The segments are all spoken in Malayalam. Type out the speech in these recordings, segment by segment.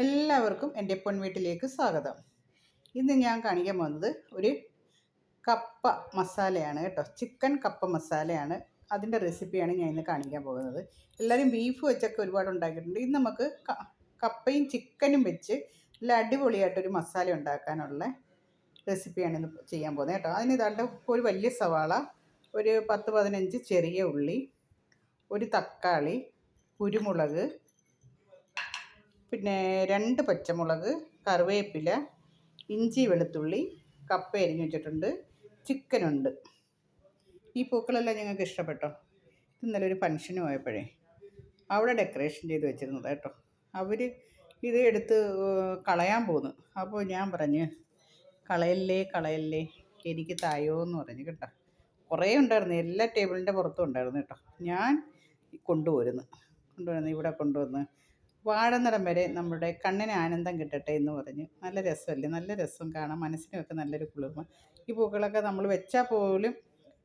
എല്ലാവർക്കും എന്റെ പൊൻവീട്ടിലേക്ക് സ്വാഗതം. ഇന്ന് ഞാൻ കാണിക്കാൻ പോകുന്നത് ഒരു കപ്പ മസാലയാണ് കേട്ടോ. ചിക്കൻ കപ്പ മസാലയാണ്. അതിന്റെ റെസിപ്പിയാണ് ഞാൻ ഇന്ന് കാണിക്കാൻ പോകുന്നത്. എല്ലാവരും ബീഫ് വെച്ചൊക്കെ ഒരുപാട് ഉണ്ടാക്കിയിട്ടുണ്ട്. ഇന്ന് നമുക്ക് കപ്പയും ചിക്കനും വെച്ച് നല്ല അടിപൊളിയായിട്ടൊരു മസാല ഉണ്ടാക്കാനുള്ള റെസിപ്പിയാണ് ഇന്ന് ചെയ്യാൻ പോകുന്നത് കേട്ടോ. അതിന് ഇതാണ്ട് ഒരു വലിയ സവാള ഒരു പത്ത് പതിനഞ്ച് ചെറിയ ഉള്ളി ഒരു തക്കാളി കുരുമുളക് പിന്നെ രണ്ട് പച്ചമുളക് കറിവേപ്പില ഇഞ്ചി വെളുത്തുള്ളി കപ്പ എരിഞ്ഞ് വെച്ചിട്ടുണ്ട്. ചിക്കനുണ്ട് ഈ പൂക്കളെല്ലാം ഞങ്ങൾക്ക് ഇഷ്ടപ്പെട്ടോ? ഇന്നലെ ഒരു ഫംഗ്ഷന് പോയപ്പോഴേ. അവിടെ ഡെക്കറേഷൻ ചെയ്ത് വെച്ചിരുന്നത് കേട്ടോ. അവർ ഇത് എടുത്ത് കളയാൻ പോന്നു. അപ്പോൾ ഞാൻ പറഞ്ഞ് കളയല്ലേ കളയല്ലേ? എനിക്ക് തായോ എന്ന് പറഞ്ഞു കേട്ടോ. കുറേ ഉണ്ടായിരുന്നു. എല്ലാ ടേബിളിന്റെ പുറത്തും ഉണ്ടായിരുന്നു കേട്ടോ. ഞാൻ കൊണ്ടുവരുന്നു കൊണ്ടുവരുന്നു ഇവിടെ കൊണ്ടുവന്ന് വാഴന്നിടം വരെ നമ്മുടെ കണ്ണിന് ആനന്ദം കിട്ടട്ടെ എന്ന് പറഞ്ഞ്. നല്ല രസമല്ലേ? നല്ല രസം കാണാം മനസ്സിനുമൊക്കെ നല്ലൊരു കുളിർമ. ഈ പൂക്കളൊക്കെ നമ്മൾ വെച്ചാൽ പോലും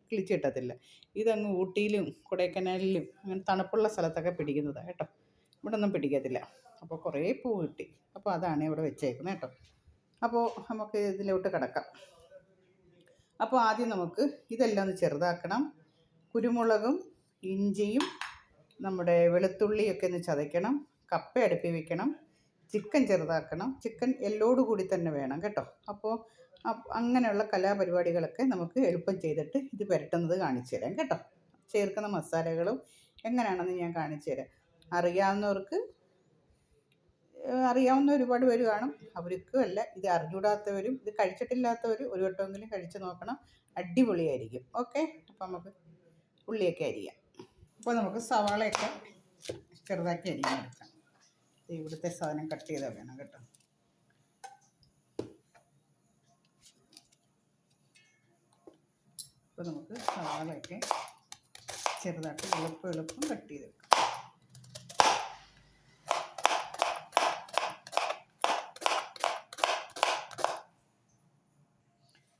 കിളിച്ച് കിട്ടത്തില്ല. ഇതങ്ങ് ഊട്ടിയിലും കൊടൈക്കനാലിലും അങ്ങനെ തണുപ്പുള്ള സ്ഥലത്തൊക്കെ പിടിക്കുന്നതാണ് കേട്ടോ. ഇവിടെ ഒന്നും പിടിക്കത്തില്ല. അപ്പോൾ കുറേ പൂ കിട്ടി. അപ്പോൾ അതാണ് ഇവിടെ വെച്ചേക്കുന്നത് കേട്ടോ. അപ്പോൾ നമുക്ക് ഇതിലോട്ട് കിടക്കാം. അപ്പോൾ ആദ്യം നമുക്ക് ഇതെല്ലാം ഒന്ന് ചെറുതാക്കണം. കുരുമുളകും ഇഞ്ചിയും നമ്മുടെ വെളുത്തുള്ളിയൊക്കെ ഒന്ന് ചതയ്ക്കണം. കപ്പ അടുപ്പി വെക്കണം. ചിക്കൻ ചെറുതാക്കണം. ചിക്കൻ എല്ലോട് കൂടി തന്നെ വേണം കേട്ടോ. അപ്പോൾ അപ്പ് അങ്ങനെയുള്ള കലാപരിപാടികളൊക്കെ നമുക്ക് എളുപ്പം ചെയ്തിട്ട് ഇത് പുരട്ടുന്നത് കാണിച്ചു തരാം കേട്ടോ. ചേർക്കുന്ന മസാലകളും എങ്ങനെയാണെന്ന് ഞാൻ കാണിച്ചു തരാം. അറിയാവുന്നവർക്ക് അറിയാവുന്ന ഒരുപാട് പേര് കാണും. അവർക്കും അല്ല ഇത് അറിഞ്ഞൂടാത്തവരും ഇത് കഴിച്ചിട്ടില്ലാത്തവരും ഒരു വട്ടമെങ്കിലും കഴിച്ചു നോക്കണം. അടിപൊളിയായിരിക്കും. ഓക്കെ? അപ്പോൾ നമുക്ക് ഉള്ളിയൊക്കെ അരിയാം. അപ്പോൾ നമുക്ക് സവാളയൊക്കെ ചെറുതാക്കി അരിയാൻ ഇത് ഇവിടുത്തെ സാധനം കട്ട് ചെയ്താൽ വേണം കേട്ടോ. അപ്പോൾ നമുക്ക് സവാളയൊക്കെ ചെറുതായിട്ട് എളുപ്പം എളുപ്പം കട്ട് ചെയ്തെടുക്കാം.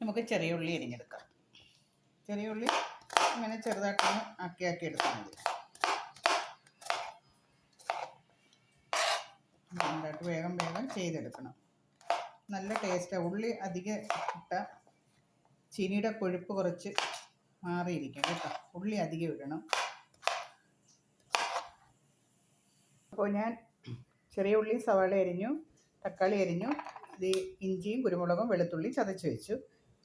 നമുക്ക് ചെറിയ ഉള്ളി അരിഞ്ഞെടുക്കാം. ചെറിയ ഉള്ളി അങ്ങനെ ചെറുതായിട്ടൊന്ന് ആക്കി ആക്കി എടുത്താൽ മതി. ചെയ്തെടുക്കണം. നല്ല ടേസ്റ്റാണ് ഉള്ളി അധികം ഇട്ട ചീനിയുടെ കൊഴുപ്പ് കുറച്ച് മാറിയിരിക്കും കേട്ടോ. ഉള്ളി അധികം ഇടണം. അപ്പോൾ ഞാൻ ചെറിയ ഉള്ളി സവാള അരിഞ്ഞു തക്കാളി അരിഞ്ഞു ഇത് ഇഞ്ചിയും കുരുമുളകും വെളുത്തുള്ളി ചതച്ച് വെച്ചു.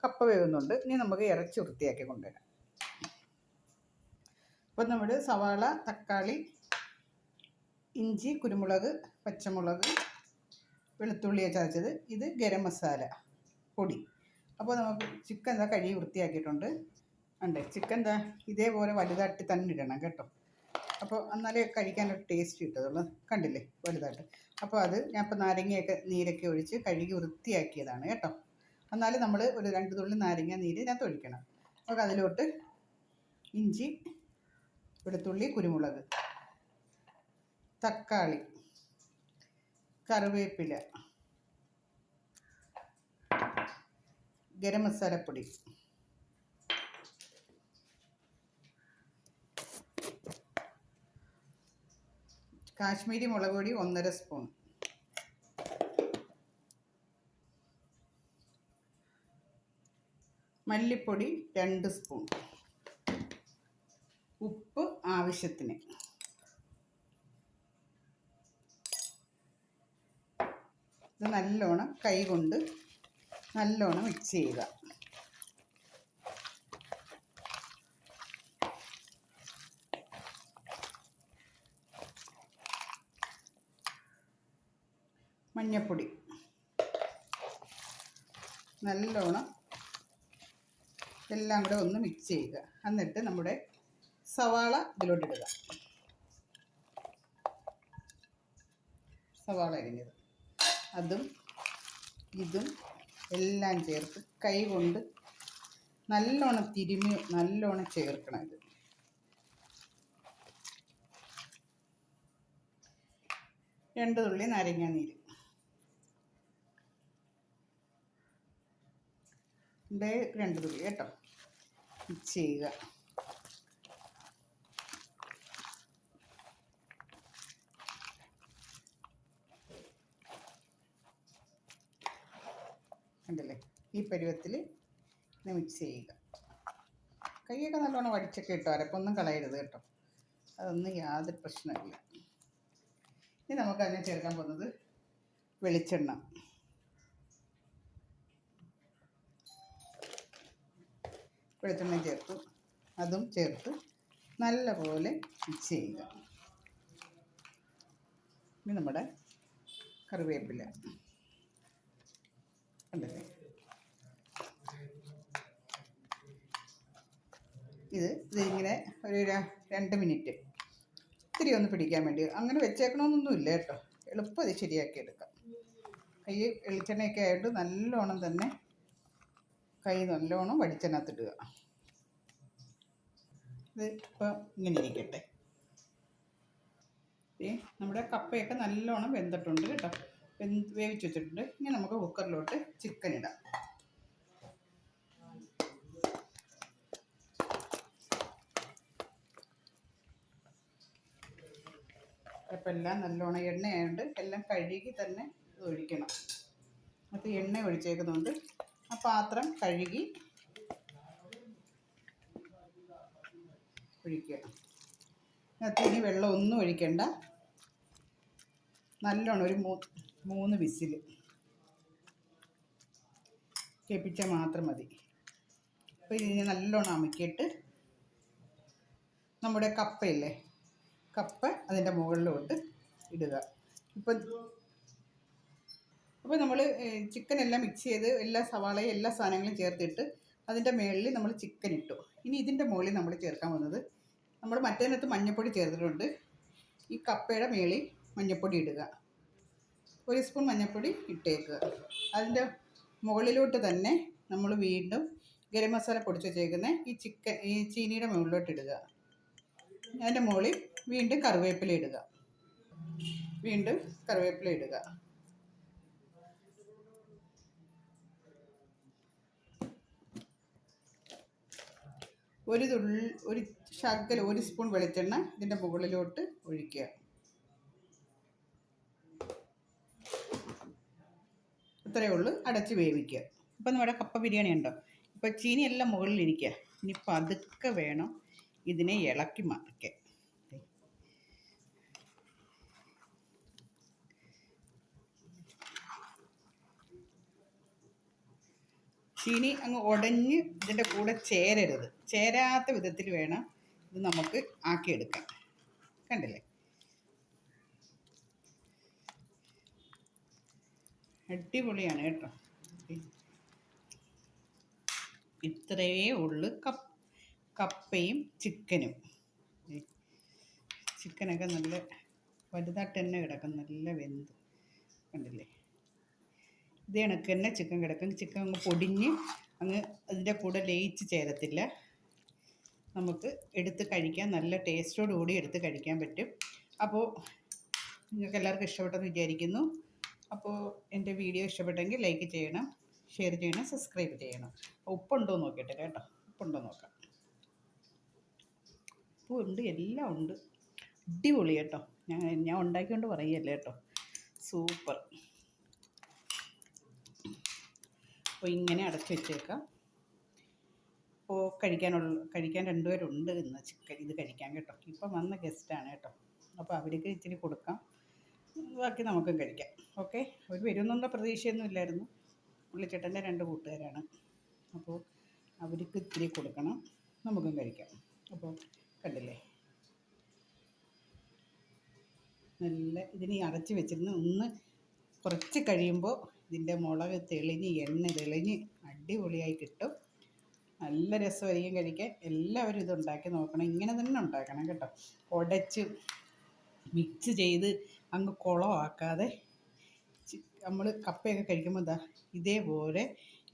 കപ്പ വേവുന്നുണ്ട്. ഇനി നമുക്ക് ഇറച്ചി വൃത്തിയാക്കി കൊണ്ടുവരാം. അപ്പം നമ്മൾ സവാള തക്കാളി ഇഞ്ചി കുരുമുളക് പച്ചമുളക് വെളുത്തുള്ളിയെ ചതച്ചത്. ഇത് ഗരം മസാല പൊടി. അപ്പോൾ നമുക്ക് ചിക്കൻ എന്താ കഴുകി വൃത്തിയാക്കിയിട്ടുണ്ട്. ഉണ്ട് ചിക്കൻ എന്താ ഇതേപോലെ വലുതായിട്ട് തന്നെ ഇടണം കേട്ടോ. അപ്പോൾ എന്നാലേ കഴിക്കാനൊരു ടേസ്റ്റ് കിട്ടത്തുള്ളൂ. കണ്ടില്ലേ? വലുതായിട്ട്. അപ്പോൾ അത് ഞാൻ ഇപ്പോൾ നാരങ്ങയൊക്കെ നീരൊക്കെ ഒഴിച്ച് കഴുകി വൃത്തിയാക്കിയതാണ് കേട്ടോ. എന്നാൽ നമ്മൾ ഒരു രണ്ട് തുള്ളി നാരങ്ങ നീര് ഞാൻ ഒഴിക്കണം. അപ്പോൾ അതിലോട്ട് ഇഞ്ചി വെളുത്തുള്ളി കുരുമുളക് തക്കാളി കറിവേപ്പില. ഗരം മസാലപ്പൊടി കാശ്മീരി മുളക് പൊടി ഒന്നര സ്പൂൺ. മല്ലിപ്പൊടി രണ്ട് സ്പൂൺ. ഉപ്പ് ആവശ്യത്തിന്. ഇത് നല്ലോണം കൈ കൊണ്ട് നല്ലോണം മിക്സ് ചെയ്യുക. മഞ്ഞപ്പൊടി. നല്ലോണം എല്ലാം കൂടെ ഒന്ന് മിക്സ് ചെയ്യുക. എന്നിട്ട് നമ്മുടെ സവാള ഇതിലോട്ടിടുക സവാള അരിഞ്ഞത്. അതും ഇതും എല്ലാം ചേർത്ത് കൈ കൊണ്ട് നല്ലോണം തിരുമി നല്ലോണം ചേർക്കണം ഇത്. രണ്ട് തുള്ളി നാരങ്ങ നീര്. രണ്ട് തുള്ളി കേട്ടോ. ചെയ്യുക. കണ്ടില്ലേ ഈ പരുവത്തിൽ മിക്സ് ചെയ്യുക. കൈയൊക്കെ നല്ലോണം വടിച്ചൊക്കെ ഇട്ടോ? അരപ്പൊന്നും കളയരുത് കേട്ടോ. അതൊന്നും യാതൊരു പ്രശ്നമില്ല ഇനി നമുക്ക് അതിനെ ചേർക്കാൻ പോകുന്നത് വെളിച്ചെണ്ണ. വെളിച്ചെണ്ണ ചേർത്തു. അതും ചേർത്ത് നല്ലപോലെ മിക്സ് ചെയ്യുക. ഇനി നമ്മുടെ കറിവേപ്പില. കണ്ടില്ലേ? ഇത് ഇതിങ്ങനെ ഒരു രണ്ട് മിനിറ്റ്. ഇത്തിരി ഒന്ന് പിടിക്കാൻ വേണ്ടി. അങ്ങനെ വെച്ചേക്കണമെന്നൊന്നുമില്ല കേട്ടോ. എളുപ്പം ഇത് ശരിയാക്കി എടുക്കാം. കൈ വെളിച്ചെണ്ണയൊക്കെ ആയിട്ട് നല്ലോണം തന്നെ കൈ നല്ലോണം വടിച്ചെണ്ണത്തിടുക ഇത് ഇപ്പോൾ ഇങ്ങനെ ഇരിക്കട്ടെ. നമ്മുടെ കപ്പയൊക്കെ നല്ലോണം വെന്തിട്ടുണ്ട് കേട്ടോ. വേവിച്ച് വെച്ചിട്ടുണ്ട്. ഇനി നമുക്ക് കുക്കറിലോട്ട് ചിക്കൻ ഇടാം. അപ്പം എല്ലാം നല്ലോണം എണ്ണയായതുകൊണ്ട് എല്ലാം കഴുകി തന്നെ ഒഴിക്കണം. അത് എണ്ണ ഒഴിച്ചേക്കുന്നതുകൊണ്ട് ആ പാത്രം കഴുകി ഒഴിക്കണം അതിനകത്ത് ഇനി വെള്ളം ഒന്നും ഒഴിക്കണ്ട. നല്ലോണം ഒരു മൂ മൂന്ന് വിസിൽ കേൾപ്പിച്ചാൽ മാത്രം മതി. അപ്പോൾ ഇതിനെ നല്ലോണം അമക്കിയിട്ട് നമ്മുടെ കപ്പയില്ലേ? കപ്പ അതിന്റെ മുകളിലോട്ട് ഇടുക. ഇപ്പം അപ്പോൾ നമ്മൾ ചിക്കൻ എല്ലാം മിക്സ് ചെയ്ത് എല്ലാ സവാളയും എല്ലാ സാധനങ്ങളും ചേർത്തിട്ട് അതിന്റെ മുകളിൽ നമ്മൾ ചിക്കൻ ഇട്ടു. ഇനി ഇതിന്റെ മുകളിൽ നമ്മൾ ചേർക്കാൻ വന്നത് നമ്മൾ മറ്റേതിനകത്ത് മഞ്ഞൾപ്പൊടി ചേർത്തിട്ടുണ്ട്. ഈ കപ്പയുടെ മേളിൽ മഞ്ഞൾപ്പൊടി ഇടുക. ഒരു സ്പൂൺ മഞ്ഞൾപ്പൊടി ഇട്ടേക്കുക അതിന്റെ മുകളിലോട്ട് തന്നെ നമ്മൾ വീണ്ടും ഗരം മസാല പൊടിച്ച് വെച്ചേക്കുന്ന ഈ ചിക്കൻ ഈ ചീനിയുടെ മുകളിലോട്ട് ഇടുക. അതിന്റെ മുകളിൽ വീണ്ടും കറിവേപ്പില ഇടുക. വീണ്ടും കറിവേപ്പില ഇടുക. ഒരു തുള്ളി ഒരു ശകലം ഒരു സ്പൂൺ വെളിച്ചെണ്ണ ഇതിന്റെ മുകളിലോട്ട് ഒഴിക്കുക. ഇത്രയേ ഉള്ളൂ. അടച്ച് വേവിക്കുക. ഇപ്പം നമ്മുടെ കപ്പ ബിരിയാണി ഉണ്ടോ? ഇപ്പം ചീനിയെല്ലാം മുകളിലിരിക്കുക. ഇനി പതുക്കെ വേണം ഇതിനെ ഇളക്കി മാറിക്കാൻ. ചീനി അങ്ങ് ഉടഞ്ഞ് ഇതിന്റെ കൂടെ ചേരരുത്. ചേരാത്ത വിധത്തിൽ വേണം ഇത് നമുക്ക് ആക്കിയെടുക്കാൻ. കണ്ടില്ലേ? അടിപൊളിയാണ് കേട്ടോ. ഇത്രയേ ഉള്ളു കപ്പ് കപ്പയും ചിക്കനും. ചിക്കനൊക്കെ നല്ല വലുതായിട്ട് തന്നെ കിടക്കും നല്ല വെന്ത്. കണ്ടില്ലേ? ഇത് കണക്ക് തന്നെ ചിക്കൻ കിടക്കും. ചിക്കൻ അങ്ങ് പൊടിഞ്ഞ് അങ്ങ് അതിന്റെ കൂടെ ലയിച്ച് ചേരത്തില്ല. നമുക്ക് എടുത്ത് കഴിക്കാൻ നല്ല ടേസ്റ്റോടുകൂടി എടുത്ത് കഴിക്കാൻ പറ്റും. അപ്പോൾ നിങ്ങൾക്ക് എല്ലാവർക്കും ഇഷ്ടപ്പെട്ടെന്ന് വിചാരിക്കുന്നു. അപ്പോൾ എന്റെ വീഡിയോ ഇഷ്ടപ്പെട്ടെങ്കിൽ ലൈക്ക് ചെയ്യണം ഷെയർ ചെയ്യണം സബ്സ്ക്രൈബ് ചെയ്യണം. ഉപ്പുണ്ടോ നോക്കട്ടെ കേട്ടോ. ഉപ്പുണ്ടോ നോക്കാം. ഉപ്പുണ്ട് എല്ലാം ഉണ്ട്. അടിപൊളി കേട്ടോ. ഞാൻ ഞാൻ ഉണ്ടാക്കിക്കൊണ്ട് പറയല്ലേ കേട്ടോ. സൂപ്പർ. അപ്പോൾ ഇങ്ങനെ അടച്ചു വെച്ചേക്കാം. അപ്പോൾ കഴിക്കാനുള്ള കഴിക്കാൻ രണ്ടുപേരുണ്ട് ഇന്ന്. ചിക്കൻ ഇത് കഴിക്കാൻ കേട്ടോ. ഇപ്പം വന്ന ഗസ്റ്റാണ് കേട്ടോ. അപ്പോൾ അവർക്ക് ഇച്ചിരി കൊടുക്കാം. ബാക്കി നമുക്കും കഴിക്കാം. ഓക്കെ ഒരു വരുമെന്നുള്ള പ്രതീക്ഷയൊന്നും ഇല്ലായിരുന്നു. പുള്ളിച്ചേട്ടന്റെ രണ്ട് കൂട്ടുകാരാണ്. അപ്പോൾ അവർക്ക് ഇത്തിരി കൊടുക്കണം. നമുക്കും കഴിക്കാം. അപ്പോൾ കണ്ടില്ലേ? നല്ല ഇതിനി അടച്ച് വെച്ചിരുന്ന് ഒന്ന് കുറച്ച് കഴിയുമ്പോൾ ഇതിന്റെ മുളക് തെളിഞ്ഞ് എണ്ണ തെളിഞ്ഞ് അടിപൊളിയായി കിട്ടും. നല്ല രസമായിരിക്കും കഴിക്കാൻ. എല്ലാവരും ഇത് ഉണ്ടാക്കി നോക്കണം. ഇങ്ങനെ തന്നെ ഉണ്ടാക്കണം കേട്ടോ. ഉടച്ച് മിക്സ് ചെയ്ത് അങ്ങ് കുളമാക്കാതെ നമ്മൾ കപ്പയൊക്കെ കഴിക്കുമ്പോൾ എന്താ ഇതേപോലെ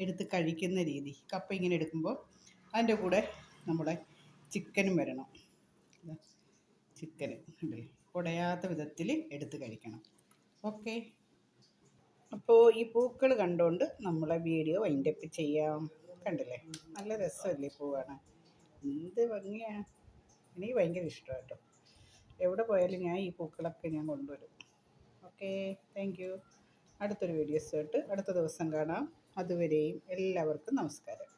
എടുത്ത് കഴിക്കുന്ന രീതി. കപ്പ ഇങ്ങനെ എടുക്കുമ്പോൾ അതിന്റെ കൂടെ നമ്മുടെ ചിക്കനും വരണം. ചിക്കൻ കണ്ടില്ലേ കുടയാത്ത വിധത്തിൽ എടുത്ത് കഴിക്കണം. ഓക്കെ. അപ്പോൾ ഈ പൂക്കൾ കണ്ടുകൊണ്ട് നമ്മളെ വീഡിയോ വൈൻഡപ്പ് ചെയ്യാം. കണ്ടില്ലേ? നല്ല രസമല്ലേ പൂ കാണാൻ എന്ത് ഭംഗിയാണ് എനിക്ക് ഭയങ്കര ഇഷ്ടമാണ് എവിടെ പോയാലും ഞാൻ ഈ പൂക്കളൊക്കെ ഞാൻ കൊണ്ടുവരും. ഓക്കെ താങ്ക് യു അടുത്തൊരു വീഡിയോസ് ആയിട്ട് അടുത്ത ദിവസം കാണാം. അതുവരെയും എല്ലാവർക്കും നമസ്കാരം.